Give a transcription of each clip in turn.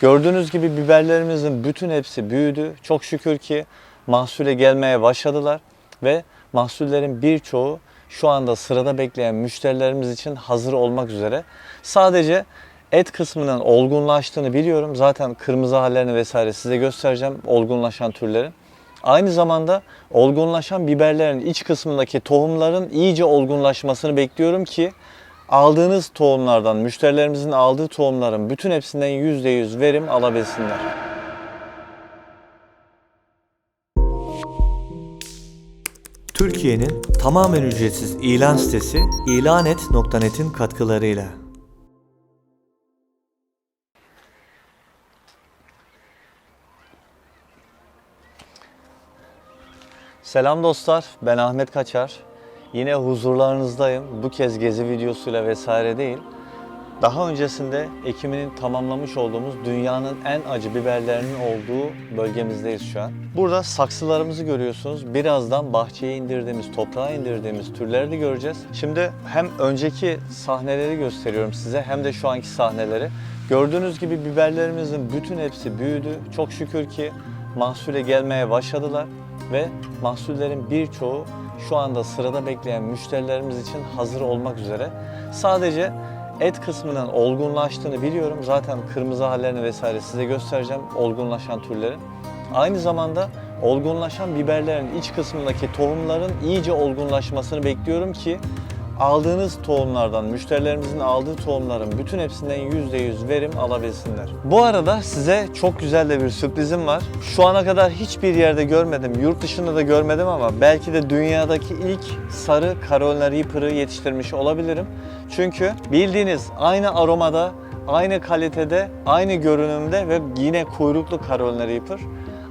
Gördüğünüz gibi biberlerimizin bütün hepsi büyüdü. Çok şükür ki mahsule gelmeye başladılar ve mahsullerin birçoğu şu anda sırada bekleyen müşterilerimiz için hazır olmak üzere. Sadece et kısmının olgunlaştığını biliyorum. Zaten kırmızı hallerini vesaire size göstereceğim olgunlaşan türlerin. Aynı zamanda olgunlaşan biberlerin iç kısmındaki tohumların iyice olgunlaşmasını bekliyorum ki aldığınız tohumlardan, müşterilerimizin aldığı tohumların bütün hepsinden %100 verim alabilsinler. Türkiye'nin tamamen ücretsiz ilan sitesi ilanet.net'in katkılarıyla. Selam dostlar, ben Ahmet Kaçar. Yine huzurlarınızdayım. Bu kez gezi videosuyla vesaire değil. Daha öncesinde ekimini tamamlamış olduğumuz dünyanın en acı biberlerinin olduğu bölgemizdeyiz şu an. Burada saksılarımızı görüyorsunuz. Birazdan bahçeye indirdiğimiz, toprağa indirdiğimiz türleri de göreceğiz. Şimdi hem önceki sahneleri gösteriyorum size hem de şu anki sahneleri. Gördüğünüz gibi biberlerimizin bütün hepsi büyüdü. Çok şükür ki mahsule gelmeye başladılar ve mahsullerin birçoğu şu anda sırada bekleyen müşterilerimiz için hazır olmak üzere. Sadece et kısmının olgunlaştığını biliyorum. Zaten kırmızı hallerini vesaire size göstereceğim olgunlaşan türlerin. Aynı zamanda olgunlaşan biberlerin iç kısmındaki tohumların iyice olgunlaşmasını bekliyorum ki aldığınız tohumlardan, müşterilerimizin aldığı tohumların bütün hepsinden %100 verim alabilsinler. Bu arada size çok güzel de bir sürprizim var. Şu ana kadar hiçbir yerde görmedim, yurt dışında da görmedim ama belki de dünyadaki ilk sarı Carolina Reaper'ı yetiştirmiş olabilirim. Çünkü bildiğiniz aynı aromada, aynı kalitede, aynı görünümde ve yine kuyruklu Carolina Reaper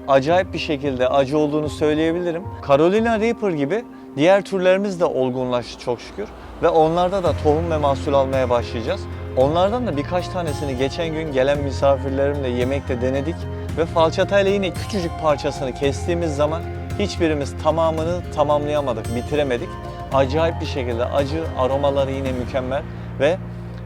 acayip bir şekilde acı olduğunu söyleyebilirim. Carolina Reaper gibi diğer türlerimiz de olgunlaştı çok şükür ve onlarda da tohum ve mahsul almaya başlayacağız. Onlardan da birkaç tanesini geçen gün gelen misafirlerimle yemekte denedik ve falçatayla yine küçücük parçasını kestiğimiz zaman hiçbirimiz tamamını tamamlayamadık, bitiremedik. Acayip bir şekilde acı, aromaları yine mükemmel ve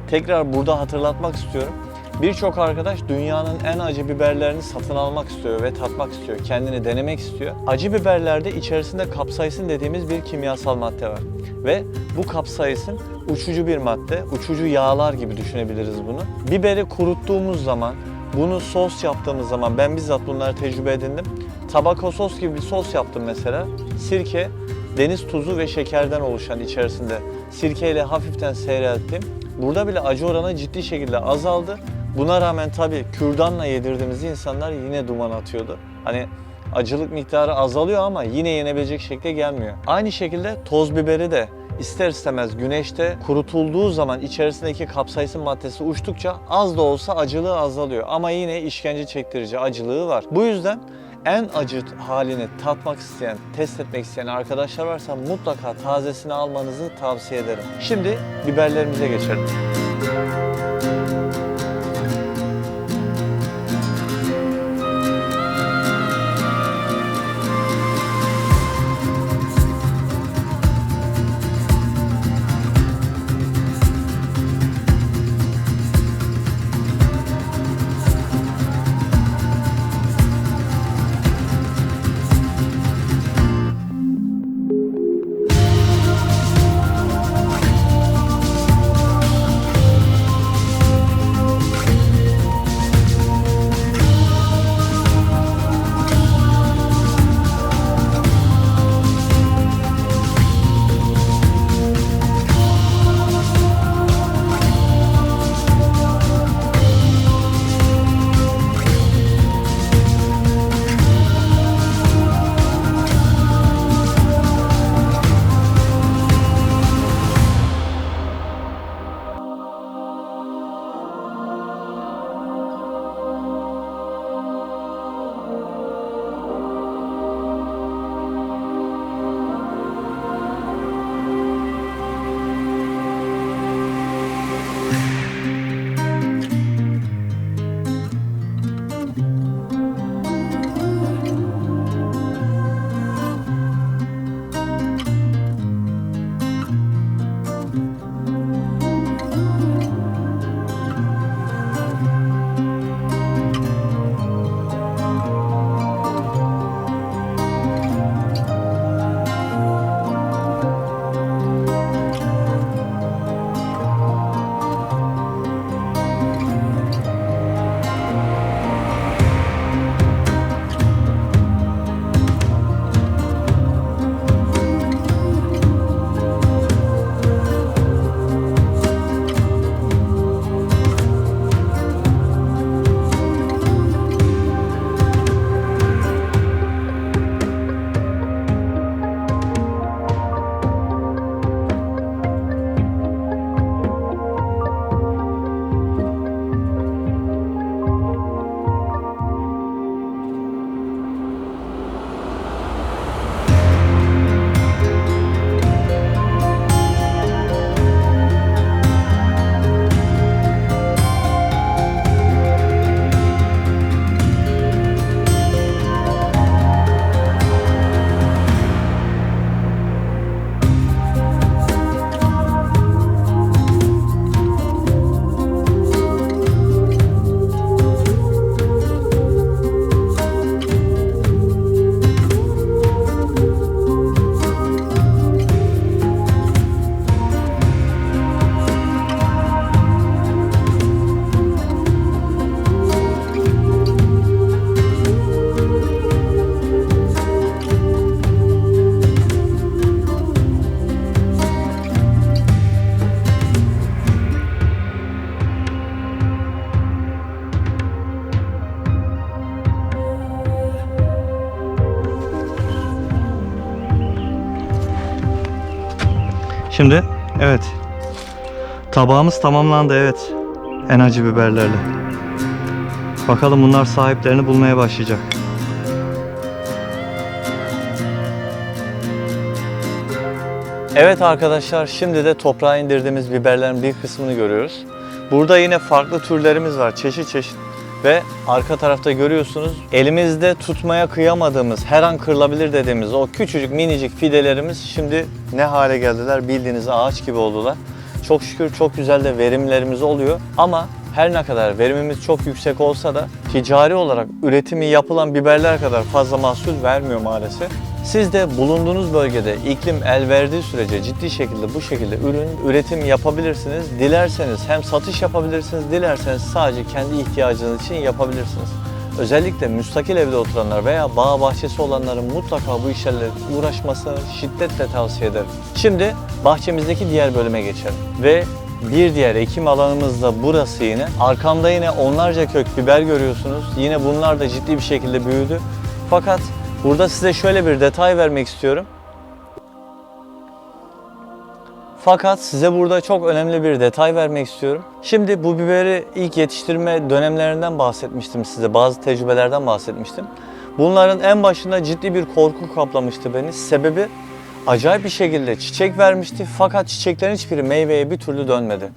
tekrar burada hatırlatmak istiyorum. Birçok arkadaş dünyanın en acı biberlerini satın almak istiyor ve tatmak istiyor, kendini denemek istiyor. Acı biberlerde içerisinde kapsaisin dediğimiz bir kimyasal madde var. Ve bu kapsaisin uçucu bir madde, uçucu yağlar gibi düşünebiliriz bunu. Biberi kuruttuğumuz zaman, bunu sos yaptığımız zaman, ben bizzat bunları tecrübe edindim. Tabako sos gibi bir sos yaptım mesela. Sirke, deniz tuzu ve şekerden oluşan içerisinde sirkeyle hafiften seyrelttim. Burada bile acı oranı ciddi şekilde azaldı. Buna rağmen tabii kürdanla yedirdiğimiz insanlar yine duman atıyordu. Hani acılık miktarı azalıyor ama yine yenebilecek şekilde gelmiyor. Aynı şekilde toz biberi de ister istemez güneşte kurutulduğu zaman içerisindeki kapsaisin maddesi uçtukça az da olsa acılığı azalıyor. Ama yine işkence çektirici acılığı var. Bu yüzden en acı halini tatmak isteyen, test etmek isteyen arkadaşlar varsa mutlaka tazesini almanızı tavsiye ederim. Şimdi biberlerimize geçelim. Şimdi evet. Tabağımız tamamlandı evet. En acı biberlerle. Bakalım bunlar sahiplerini bulmaya başlayacak. Evet arkadaşlar şimdi de toprağa indirdiğimiz biberlerin bir kısmını görüyoruz. Burada yine farklı türlerimiz var çeşit çeşit. Ve arka tarafta görüyorsunuz elimizde tutmaya kıyamadığımız her an kırılabilir dediğimiz o küçücük minicik fidelerimiz şimdi ne hale geldiler bildiğiniz ağaç gibi oldular. Çok şükür çok güzel de verimlerimiz oluyor ama her ne kadar verimimiz çok yüksek olsa da ticari olarak üretimi yapılan biberler kadar fazla mahsul vermiyor maalesef. Siz de bulunduğunuz bölgede iklim el verdiği sürece ciddi şekilde bu şekilde ürün üretim yapabilirsiniz. Dilerseniz hem satış yapabilirsiniz, dilerseniz sadece kendi ihtiyacınız için yapabilirsiniz. Özellikle müstakil evde oturanlar veya bağ bahçesi olanların mutlaka bu işlerle uğraşmasını şiddetle tavsiye ederim. Şimdi bahçemizdeki diğer bölüme geçelim. Ve bir diğer ekim alanımız da burası yine. Arkamda yine onlarca kök biber görüyorsunuz. Yine bunlar da ciddi bir şekilde büyüdü. Fakat burada size şöyle bir detay vermek istiyorum. Fakat size burada çok önemli bir detay vermek istiyorum. Şimdi bu biberi ilk yetiştirme dönemlerinden bahsetmiştim size. Bazı tecrübelerden bahsetmiştim. Bunların en başında ciddi bir korku kaplamıştı beni. Sebebi acayip bir şekilde çiçek vermişti fakat çiçeklerin hiçbiri meyveye bir türlü dönmedi.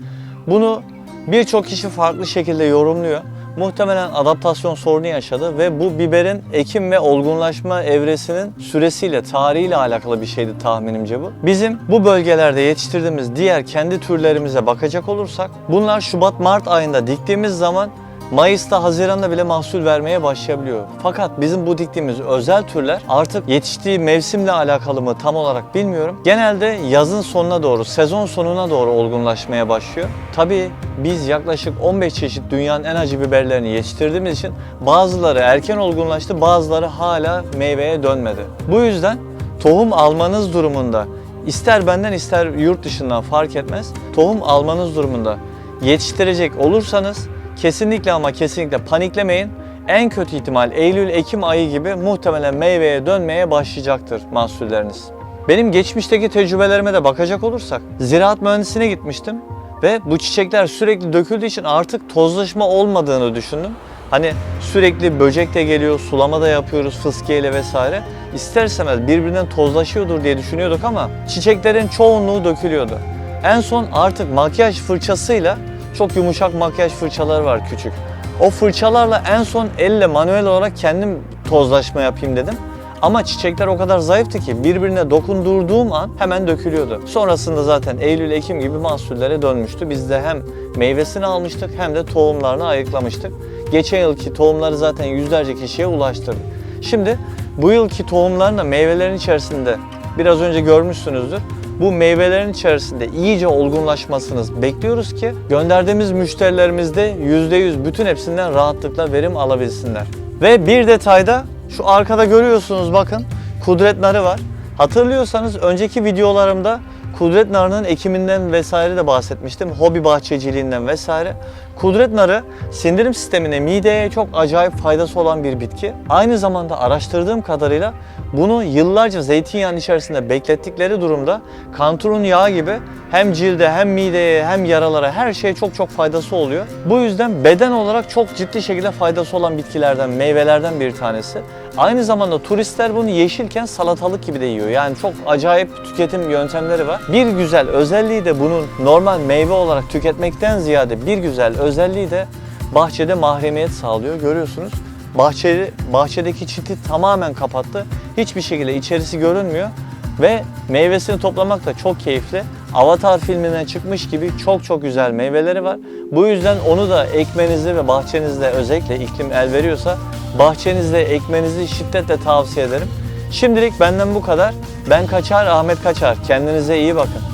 Bunu birçok kişi farklı şekilde yorumluyor. Muhtemelen adaptasyon sorunu yaşadı ve bu biberin ekim ve olgunlaşma evresinin süresiyle, tarihiyle alakalı bir şeydi tahminimce bu. Bizim bu bölgelerde yetiştirdiğimiz diğer kendi türlerimize bakacak olursak bunlar Şubat-Mart ayında diktiğimiz zaman Mayıs'ta, Haziran'da bile mahsul vermeye başlayabiliyor. Fakat bizim bu diktiğimiz özel türler artık yetiştiği mevsimle alakalı mı tam olarak bilmiyorum. Genelde yazın sonuna doğru, sezon sonuna doğru olgunlaşmaya başlıyor. Tabii biz yaklaşık 15 çeşit dünyanın en acı biberlerini yetiştirdiğimiz için bazıları erken olgunlaştı, bazıları hala meyveye dönmedi. Bu yüzden tohum almanız durumunda ister benden ister yurt dışından fark etmez. Tohum almanız durumunda yetiştirecek olursanız kesinlikle ama kesinlikle paniklemeyin. En kötü ihtimal Eylül-Ekim ayı gibi muhtemelen meyveye dönmeye başlayacaktır mahsulleriniz. Benim geçmişteki tecrübelerime de bakacak olursak ziraat mühendisine gitmiştim ve bu çiçekler sürekli döküldüğü için artık tozlaşma olmadığını düşündüm. Hani sürekli böcek de geliyor, sulama da yapıyoruz fıskiyeyle vesaire. İster istemez birbirinden tozlaşıyordur diye düşünüyorduk ama çiçeklerin çoğunluğu dökülüyordu. En son artık makyaj fırçasıyla çok yumuşak makyaj fırçaları var küçük. O fırçalarla en son elle manuel olarak kendim tozlaşma yapayım dedim. Ama çiçekler o kadar zayıftı ki birbirine dokundurduğum an hemen dökülüyordu. Sonrasında zaten Eylül-Ekim gibi mahsullere dönmüştü. Biz de hem meyvesini almıştık hem de tohumlarını ayıklamıştık. Geçen yılki tohumları zaten yüzlerce kişiye ulaştırdık. Şimdi bu yılki tohumların da meyvelerin içerisinde biraz önce görmüşsünüzdür. Bu meyvelerin içerisinde iyice olgunlaşmasını bekliyoruz ki gönderdiğimiz müşterilerimiz de %100 bütün hepsinden rahatlıkla verim alabilsinler. Ve bir detayda şu arkada görüyorsunuz bakın kudret narı var. Hatırlıyorsanız önceki videolarımda kudret narının ekiminden vesaire de bahsetmiştim. Hobi bahçeciliğinden vesaire. Kudret narı sindirim sistemine, mideye çok acayip faydası olan bir bitki. Aynı zamanda araştırdığım kadarıyla bunu yıllarca zeytinyağının içerisinde beklettikleri durumda kanturun yağı gibi hem cilde hem mideye hem yaralara her şeye çok çok faydası oluyor. Bu yüzden beden olarak çok ciddi şekilde faydası olan bitkilerden, meyvelerden bir tanesi. Aynı zamanda turistler bunu yeşilken salatalık gibi de yiyor. Yani çok acayip tüketim yöntemleri var. Bir güzel özelliği de bunun normal meyve olarak tüketmekten ziyade bir güzel özelliği de bahçede mahremiyet sağlıyor. Görüyorsunuz. Bahçeli, bahçedeki çiti tamamen kapattı. Hiçbir şekilde içerisi görünmüyor. Ve meyvesini toplamak da çok keyifli. Avatar filminden çıkmış gibi çok çok güzel meyveleri var. Bu yüzden onu da ekmenizde ve bahçenizde özellikle iklim el veriyorsa bahçenizde ekmenizi şiddetle tavsiye ederim. Şimdilik benden bu kadar. Ben Kaçar, Ahmet Kaçar. Kendinize iyi bakın.